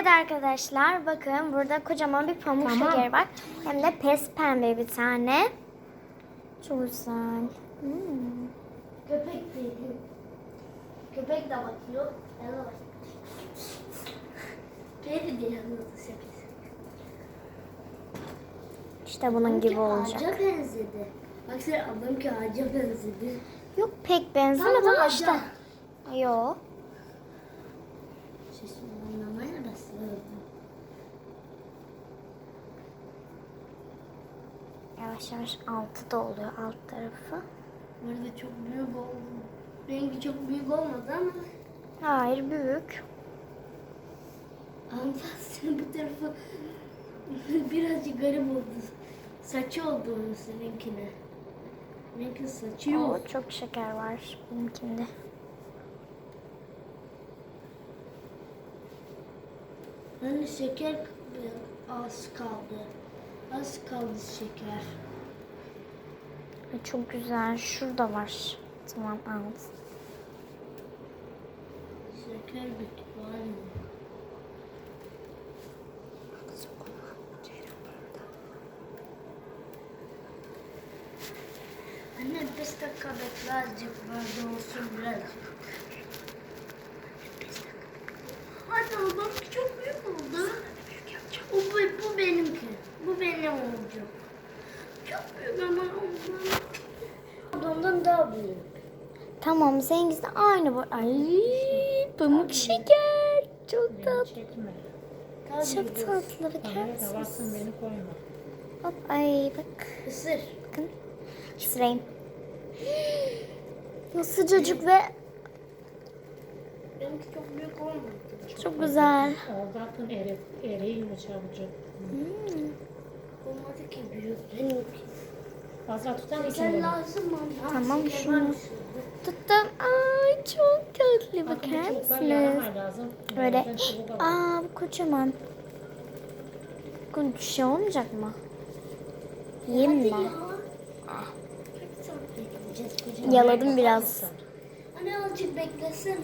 Evet arkadaşlar bakın burada kocaman bir pamuk Tamam. şekeri var. Hem de pes pembe bir tane. Çok güzel. Hmm. Köpek değil. Köpek de bakıyor. De bakıyorum. Kedi de yanında. İşte bunun gibi olacak. Ağaca benzedi. Bak sen ablamki ağaca benzedi. Yok pek benzemedi ama işte. Yok. Sesini anlamaya. Yavaş yavaş altı da oluyor alt tarafı. Burada çok büyük oldu. Rengi çok büyük olmadı ama Hayır büyük. Ama senin bu tarafı birazcık garip oldu. Saçı oldu onun seninkine. Benimki saçı yok. Oo, çok şeker var benimkinde. Hani şeker az kaldı. Az kaldı şeker. Çok güzel. Şurada var. Tamam alt. Şeker bitti var mı? Anne 5 dakika bekle azıcık böyle olsun birazcık. Hadi oğlum çok büyük oldu. O bu, benimki. Bu benim olacak. Çok büyük ama ondan, ondan daha büyük. Tamam seninkisi de aynı bu. Ay pamuk şeker. Çok tatlı. Çok tatlı. Bakar mısınız? Hop ay bak. Isır. Bakın. Sırayım. Sıcacık ve Benimki çok büyük olmadı. çok güzel. O zaten eri, eriyor çabucak. Olmadı ki büyük. Benimki. Fazla tutar mısın bunu? lazım ama. Tamam, şeker şunu- mı? Tuttum. Ay çok tatlı. Bakın Bakar mısınız? Böyle. Aa bu kocaman. Bu şey olmayacak mı? Yiyeyim mi? Çok çok. Yaladım biraz. Anne azıcık beklesene.